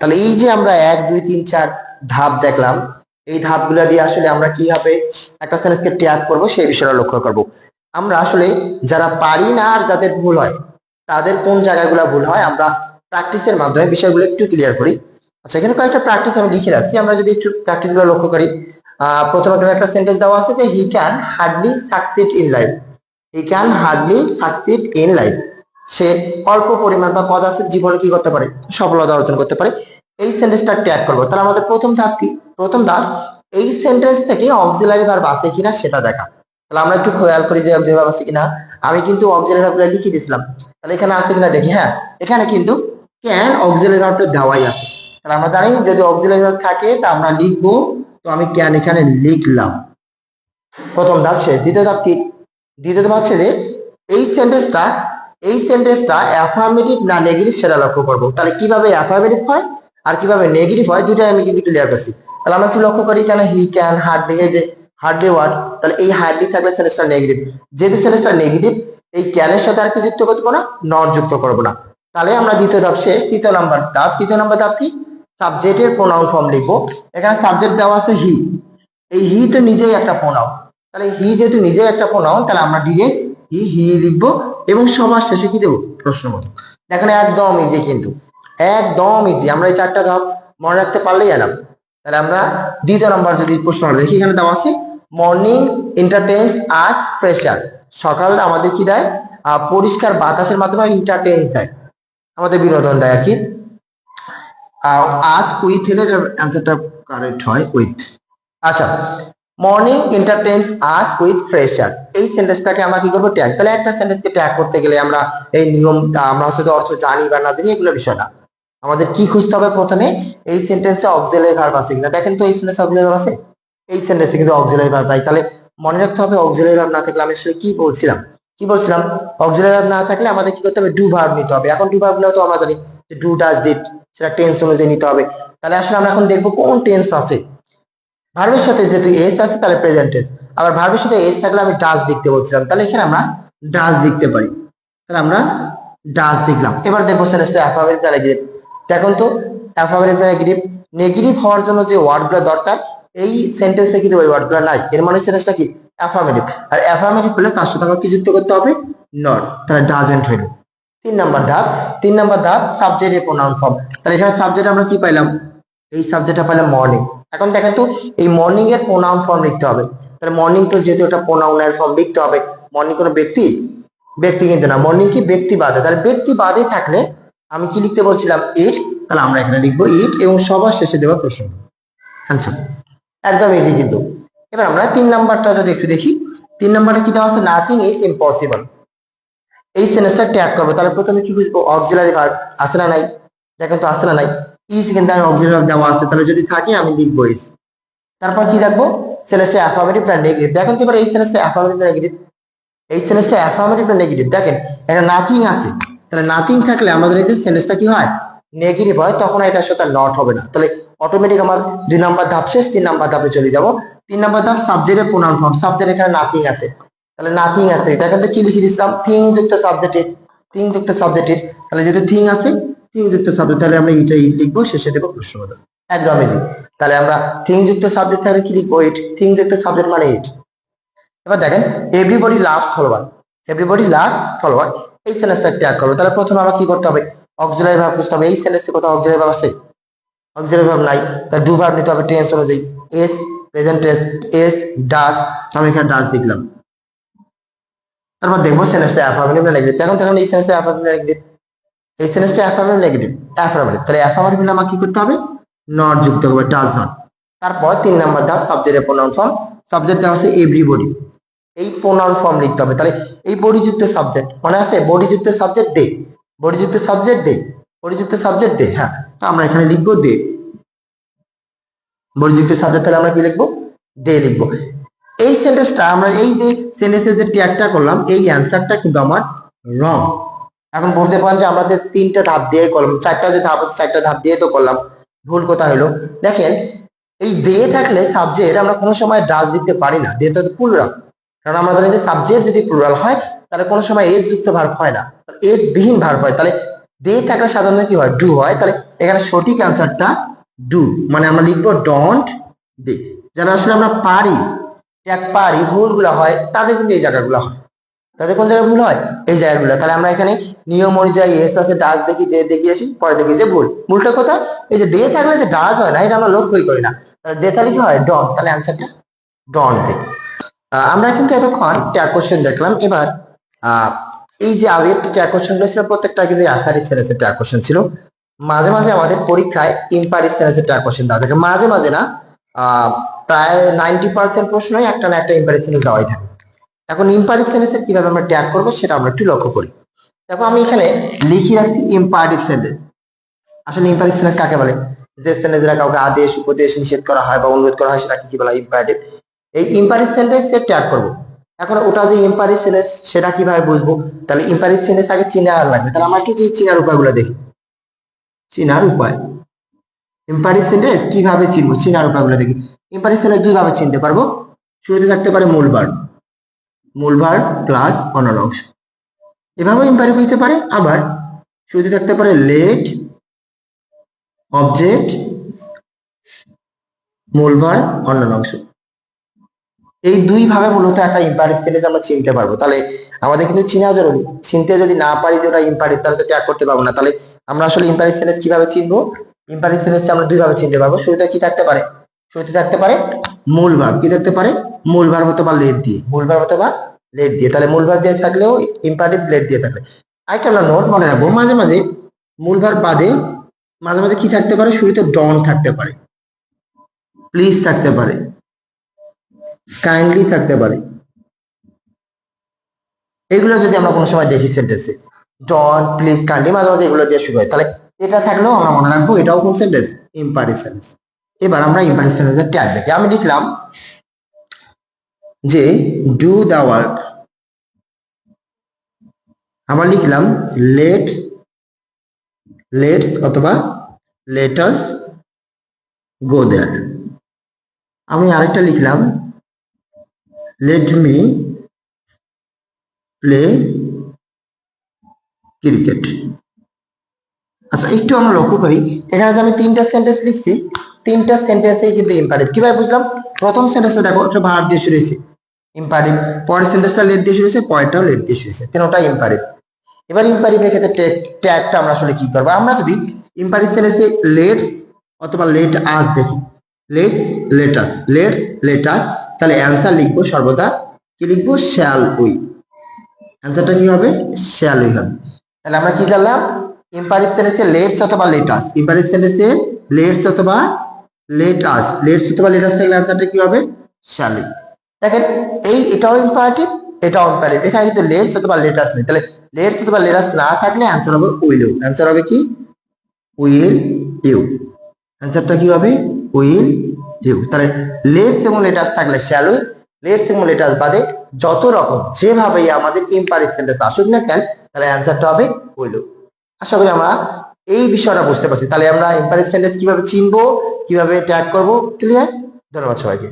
তাহলে এই যে আমরা এক, দুই, তিন, চার ধাপ দেখলাম, এই ধাপগুলো দিয়ে আসলে আমরা কীভাবে একটা সেন্টেন্সকে ট্যাগ করব সেই বিষয়টা লক্ষ্য করব। আমরা আসলে যারা পারি না আর যাদের ভুল হয়, তাদের কোন জায়গাগুলো ভুল হয়, আমরা প্র্যাকটিসের মাধ্যমে বিষয়গুলো একটু ক্লিয়ার করি। আচ্ছা এখানে কয়েকটা প্র্যাকটিস আমি লিখে রাখছি। আমরা যদি একটু প্র্যাকটিসগুলো লক্ষ্য করি প্রথমে একটা সেন্টেন্স দেওয়া আছে যে he can hardly succeed in life he can hardly succeed in life সে অল্প পরিমাণ বা কদাচিৎ জীবনে কি করতে পারে? সফলতা অর্জন করতে পারে। এই সেন্টেন্সটা ট্যাগ করব। তাহলে আমাদের প্রথম ধাপ কি? প্রথম ধাপ, এই সেন্টেন্স থেকে অক্সিলারি ভার্ব আছে কিনা সেটা দেখা। তাহলে আমরা একটু খেয়াল করি যে অক্সিলারি ভার্ব আছে কিনা। আমি কিন্তু অক্সিলারি ভার্বগুলো লিখে দিয়েছিলাম। তাহলে এখানে আছে কিনা দেখি হ্যাঁ। এখানে কিন্তু ক্যান অক্সিলারি ভার্বটা দেওয়াই আছে। তাহলে আমরা জানি, যদি অক্সিলারি ভার্ব থাকে, তা আমরা লিখব। তো আমি ক্যান এখানে লিখলাম। প্রথম ধাপ শেষ। দ্বিতীয় ধাপ কি? দ্বিতীয় ধাপ হচ্ছে যে, এই সেন্টেন্সটা এই সেন্টেন্সটা অ্যাফার্মেটিভ না নেগেটিভ সেটা লক্ষ্য করব। তাহলে কীভাবে অ্যাফার্মেটিভ হয় আর কীভাবে নেগেটিভ হয় দুটাই আমি কিন্তু ক্লিয়ার করছি। তাহলে আমরা একটু লক্ষ্য করি কেন হি ক্যান হার্ডলি এই যে হার্ডলি ওয়ার্ড তাহলে এই হার্ডলি থাকলে সেন্টেন্সটা নেগেটিভ যেহেতু সেন্টেন্সটা নেগেটিভ এই ক্যানের সাথে আর কি যুক্ত করব না? নট যুক্ত করব না। তাহলে আমরা দ্বিতীয় ধাপ শেষ, তৃতীয় নাম্বার ধাপ। তৃতীয় নাম্বার ধাপ কি? সাবজেক্টের প্রোনাউন ফর্ম লিখব। এখানে সাবজেক্ট দেওয়া আছে হি এই হি তো নিজেই একটা প্রোনাউন তাহলে হি যেহেতু নিজেই একটা প্রোনাউন তাহলে আমরা ডিরেক্ট হি হি লিখব এবং সবার শেষে কি দেবো? প্রশ্ন মতো। দেখেন একদম ইজি কিন্তু। একদম ইজি আমরা এই চারটা ধাপ মনে রাখতে পারলেই এলাম তাহলে আমরা দ্বিতীয় নম্বর যদি প্রশ্ন দেখি এখানে দেওয়া আছে মর্নিং এন্টারটেন্স আজ ফ্রেশার সকাল আমাদের কি দেয়? পরিষ্কার বাতাসের মাধ্যমে এন্টারটেন্স দেয়। আমাদের বিনোদন দেয় আর কি। আজ উইথ হলে অ্যান্সারটা কারেক্ট হয় উইথ আচ্ছা মর্নিং এন্টারটেন্স আজ উইথ ফ্রেশার এই সেন্টেন্সটাকে আমরা কি করব? ট্যাগ তাহলে একটা সেন্টেন্সকে ট্যাগ করতে গেলে আমরা এই নিয়ম, আমরা হচ্ছে অর্থ জানি বা না জানি, এগুলো বিষয় না। আমাদের কি খুঁজতে হবে প্রথমে? এই সেন্টেন্সে অক্সিলারি ভার্ব আছে কিনা? দেখেন তো এই সেন্টেন্সে অক্সিলারি ভার্ব আছে? এই সেন্টেন্সে কিন্তু অক্সিলারি ভার্ব নাই। তাহলে মনে রাখতে হবে অক্সিলারি ভার্ব না থাকলে আমি আসলে কি বলছিলাম? কি বলছিলাম? অক্সিলারি ভার্ব না থাকলে আমাদের কি করতে হবে? ডু ভার্ব নিতে হবে। এখন ডু ভার্বগুলো তো আমরা জানি যে ডু ডাজ ডিড সেটা টেন্স অনুযায়ী নিতে হবে। তাহলে আসলে আমরা এখন দেখব কোন টেন্স আছে। ভার্বের সাথে যেহেতু এস আছে, তাহলে প্রেজেন্ট আবার ভার্বের সাথে এস থাকলে আমি ডাজ লিখতে বলছিলাম। তাহলে এখানে আমরা ডাজ লিখতে পারি। তাহলে আমরা ডাজ লিখলাম। এবার দেখব সেন্টেন্সটা অ্যাফার্মেটিভ না দেখুন তো অ্যাফার্মেটিভ না নেগেটিভ হওয়ার জন্য যে ওয়ার্ডগুলো দরকার, এই সেন্টেন্সে কিন্তু ওই ওয়ার্ডগুলো নাই। এর মানে সেন্টেন্সটা কি? অ্যাফার্মেটিভ আর অ্যাফার্মেটিভ হলে তার সাথে আমাকে যুক্ত করতে হবে? নট তাহলে ডাজেন্ট হইল তিন নাম্বার ধাপ তিন নাম্বার ধাপ সাবজেক্টের প্রোনাউন ফর্ম তাহলে এখানে সাবজেক্ট আমরা কি পাইলাম? এই সাবজেক্টটা পাইলাম মর্নিং এখন দেখেন তো, এই মর্নিং এর প্রোনাউন ফর্ম লিখতে হবে। তাহলে মর্নিং তো যেহেতু এটা প্রোনাউনের ফর্ম লিখতে হবে মর্নিং কোনো ব্যক্তি? ব্যক্তি কিন্তু না। মর্নিং কি ব্যক্তি বাদে? তাহলে ব্যক্তি বাদে থাকলে আমি কি লিখতে বলছিলাম? ইট তাহলে আমরা এখানে লিখব ইট এবং সবার শেষে দেবো প্রশ্ন। আনসার একদম ইজি কিন্তু। এবার আমরা তিন নাম্বারটা যদি একটু দেখি। তিন নাম্বারে কি দেওয়া আছে? নাথিং ইজ ইম্পসিবল এই সেন্টেন্সটা ট্যাগ করব। তাহলে প্রথমে কি বুঝব? অক্সিলারি ভার্ব আছে না নাই? দেখেন তো, আছে না নাই? কিন্তু আমি অক্সিলারি দেওয়া আছে তাহলে যদি থাকে, আমি লিখব ইজ তারপর কি দেখব? সেন্টেন্সটা অ্যাফার্মেটিভ না নেগেটিভ দেখেন তো এবার এই সেন্টেন্সটা অ্যাফার্মেটিভ না নেগেটিভ এই সেন্টেন্সটা অ্যাফার্মেটিভ না নেগেটিভ দেখেন এটা নাথিং আছে। তাহলে নাথিং থাকলে আমাদের এই যে সেন্টেন্সটা কি হয়? নেগেটিভ হয়, তখন এটার সাথে নট হবে না। তাহলে অটোমেটিক আমার দুই নাম্বার ধাপ শেষ, তিন নাম্বার ধাপে চলে যাব। তিন নাম্বার ধাপ সাবজেক্টের প্রোনাউন ফর্ম সাবজেক্ট এখানে নাথিং আছে। তাহলে নাথিং আছে। দেখেন তো কি লিখে দিয়েছিলাম? থিং যুক্ত সাবজেক্টে থিং যুক্ত সাবজেক্টে তাহলে যেহেতু থিং আছে থিং যুক্ত সাবজেক্ট তাহলে আমরা এইটা লিখব, শেষে দেবো প্রশ্ন একদম ইজি তাহলে আমরা থিং যুক্ত সাবজেক্ট থাকলে কি লিখব ইট থিং যুক্ত সাবজেক্ট মানে ইট এবার দেখেন everybody loves follower everybody loves follower এই সেন্টেন্সটা ট্যাগ করব তাহলে প্রথমে আমার কি করতে হবে? অক্সিলারি ভার্ব খুঁজতে হবে। এই সেন্টেন্সে কোথাও অক্সিলারি ভার্ব আছে? অক্সিলারি ভার্ব নাই। তাহলে ডু ভার্ব নিতে হবে টেন্স অনুযায়ী। S present tense S does আমি এখানে ডাস লিখলাম। তারপর দেখব সেন্টেন্সটা অ্যাফার্মেটিভ না নেগেটিভ এখন দেখুন এই সেন্টেন্সটা অ্যাফার্মেটিভ নেগেটিভ এই সেন্টেন্সটা অ্যাফার্মেটিভ নেগেটিভ অ্যাফার্মেটিভ তাহলে অ্যাফার্মেটিভ হলে আমাকে কি করতে হবে? নট যুক্ত করবে ডাজ নট তারপর তিন নাম্বার ধাপ সাবজেক্টের প্রোনাউন ফর্ম সাবজেক্ট দেওয়া আছে এভরিবডি এই প্রোনাউন ফর্ম লিখতে হবে। তাহলে এই বডিযুক্ত সাবজেক্ট মনে আছে? বডিযুক্ত সাবজেক্ট দে বডিযুক্ত সাবজেক্ট দে বডিযুক্ত সাবজেক্ট দে হ্যাঁ। তো আমরা এখানে লিখব দে বডিযুক্ত সাবজেক্ট তাহলে আমরা কি লিখব? দে লিখব। এই সেন্টেন্সটা আমরা এই যে সেন্টেন্সের যে ট্যাগটা করলাম, এই অ্যান্সারটা কিন্তু আমার রং এখন বলতে পারেন যে আমাদের তিনটা ধাপ দিয়ে করলাম, চারটা যে ধাপ চারটা ধাপ দিয়ে তো করলাম। ভুল কথা হলো। দেখেন, এই দে থাকলে সাবজেক্ট আমরা কোনো সময় ডাজ দিতে পারি না। দে তো প্লুরাল কারণ আমরা জানি যে সাবজেক্ট যদি প্লুরাল হয়, তাহলে কোনো সময় এর যুক্ত ভার্ব হয় না। এর বিহীন ভার্ব হয়। তাহলে দে থাকলে সাধারণত কি হয়? ডু হয়। তাহলে এখানে সঠিক অ্যান্সারটা ডু মানে আমরা লিখব ডন্ট দে। যারা আসলে আমরা পারি এক পারি, ভুলগুলো হয়, তাদের কিন্তু এই জায়গাগুলো হয়। তাদের কোন জায়গায় ভুল হয়? এই জায়গাগুলো তাহলে আমরা এখানে নিয়ম অনুযায়ী এস আছে ডাস দেখি দে দেখি, আসি, পরে দেখি যে ভুল। ভুলটা কোথায়? এই যে দে থাকলে যে ডাস হয় না, এটা আমরা লক্ষ্যই করি না। তাহলে দে থাকলে কি হয়? ডন তাহলে অ্যান্সারটা ডন দে আমরা কিন্তু এতক্ষণ ট্যাগ কোশ্চেন দেখলাম। এবার এই যে আগের ট্যাগ কোশ্চেনগুলো ছিল, প্রত্যেকটা কিন্তু সেন্সের ট্যাগ কোশ্চেন ছিল। মাঝে মাঝে আমাদের পরীক্ষায় ইম্পারিক ট্যাগ কোশ্চেন দেওয়া। থাকে মাঝে মাঝে না প্রায় নাইনটি পার্সেন্ট প্রশ্নই একটা না একটা ইম্পারিক সেন্স দেওয়াই থাকে। এখন ইম্পারিক সেন্টেন্সের কীভাবে আমরা ট্যাগ করব সেটা আমরা একটু লক্ষ্য করি। দেখো আমি এখানে লিখে রাখছি ইম্পারেটিভ সেন্টেন্স আসলে ইম্পারেটিভ সেন্টেন্স কাকে বলে? যে সেন্টেন্সরা কাউকে আদেশ, উপদেশ নিষেধ করা হয় বা অনুরোধ করা হয় সেটাকে কি বলা? ইম্পারেটিভ এই ইম্পারেটিভ সেন্টেন্স এর ট্যাগ করব। এখন ওটা যে ইম্পারেটিভ সেন্টেন্স সেটা কীভাবে বুঝব? তাহলে ইম্পারেটিভ সেন্টেন্স আগে চিনার লাগবে। তাহলে আমরা একটু চিনার উপায়গুলো দেখি। চিনার উপায়। ইম্পারেটিভ সেন্টেন্স কীভাবে চিনবো? চিনার উপায়গুলো দেখি। ইম্পারেটিভ সেন্টেন্স দুইভাবে চিনতে পারব। শুরুতে থাকতে পারে মূল ভার্ব মূল প্লাস অন্যান্য অংশ এভাবেও ইম্পারেটিভ হইতে পারে, আবার শুরুতে থাকতে পারে লেট অবজেক্ট মূল ভার্ব অংশ এই দুই ভাবে মূলত একটা ইম্পারেটিভ সেন্টেন্স আমরা চিনতে পারব। তাহলে আমাদের কিন্তু চিনা জরুরি। চিনতে যদি না পারি যে ওটা ইম্পারেটিভ তাহলে তো ট্যাগ করতে পারব না। তাহলে আমরা আসলে ইম্পারেটিভ সেন্টেন্স কীভাবে চিনবো? ইম্পারেটিভ সেন্টেন্স আমরা দুই ভাবে চিনতে পারব। শুরুতে কি থাকতে পারে? শুরুতে থাকতে পারে মূল ভার্ব কি থাকতে পারে? মূল ভার্ব অথবা লেট দিয়ে। মূল ভার্ব অথবা লেট দিয়ে। তাহলে মূল ভার্ব দিয়ে থাকলেও ইম্পারেটিভ লেট দিয়ে থাকবে। আরেকটা আমরা নোট মনে রাখব, মাঝে মাঝে মূল ভার্ব বাদে মাঝে মাঝে কি থাকতে পারে? শুরুতে ডন থাকতে পারে। প্লিজ থাকতে পারে। কাইন্ডলি থাকতে পারে। এগুলো যদি আমরা কোনো সময় দেখি সেন্টেন্সে ডন প্লিজ কাইন্ডলি মাঝে মাঝে এগুলো দিয়ে শুরু হয়, তাহলে এটা থাকলেও আমরা মনে রাখব এটাও কোন সেন্টেন্স ইম্পারেটিভ সেন্টেন্স এবার আমরা সেন্টেন্সের ট্যাগ দেখি। আমি লিখলাম যে ডু দা ওয়ার্ক আবার লিখলাম লেট লেটস অথবা লেটাস গো দেয়ার আমি আরেকটা লিখলাম লেট মি প্লে ক্রিকেট আচ্ছা একটু আমরা লক্ষ্য করি। এখানে যে আমি তিনটা সেন্টেন্স লিখছি, তিনটা সেন্টেন্সে কিন্তু ইম্পারেটিভ কীভাবে বুঝলাম? প্রথম সেন্টেন্সটা দেখো, একটা ভার্ব দিয়ে শুরু হয়েছে। ইম্পারেটিভ পরের সেন্টেন্সটা লেট দিয়ে শুরু হয়েছে পরেরটাও লেট দিয়ে শুরু হয়েছে। তিনটা ইম্পারেটিভ এবার ইম্পারেটিভের ক্ষেত্রে ট্যাগ ট্যাগটা আমরা আসলে কি করব? আমরা যদি ইম্পারেটিভ সেন্টেন্সে লেটস অথবা লেট আস দেখি। Let's let us let's let us তাহলে অ্যান্সার লিখব সর্বদা, কি লিখব? শ্যাল উই অ্যান্সারটা কি হবে? শ্যাল উই হবে। তাহলে আমরা কি জানলাম? ইম্পারেটিভ সেন্টেন্সে লেটস অথবা লেটাস। ইম্পারেটিভ সেন্টেন্সে লেটস অথবা লেট আস লেটস অথবা লেটাস থাকলে অ্যান্সারটা কি হবে? শ্যাল। দেখেন, এই এটাও ইম্পারেটিভ এটাও ইম্পারেটিভ এখানে কিন্তু লেটস অথবা লেটাস নেই। তাহলে লেটস অথবা লেটাস না থাকলে অ্যান্সার হবে উইল ইউ অ্যান্সার হবে কি? উইল ইউ অ্যান্সারটা কি হবে? উইল ইউ তাহলে লেটস এবং লেটাস থাকলে শ্যাল লেটস এবং লেটাস বাদে যত রকম যেভাবেই আমাদের ইম্পারেটিভ সেন্টেন্স আসুক না কেন, তাহলে অ্যান্সারটা হবে উইল ইউ আশা করি আমরা এই বিষয়টা বুঝতে পারছি। তাহলে আমরা ইম্পারেটিভ সেন্টেন্স কীভাবে চিনবো, কীভাবে ট্যাগ করব ক্লিয়ার ধন্যবাদ সবাইকে।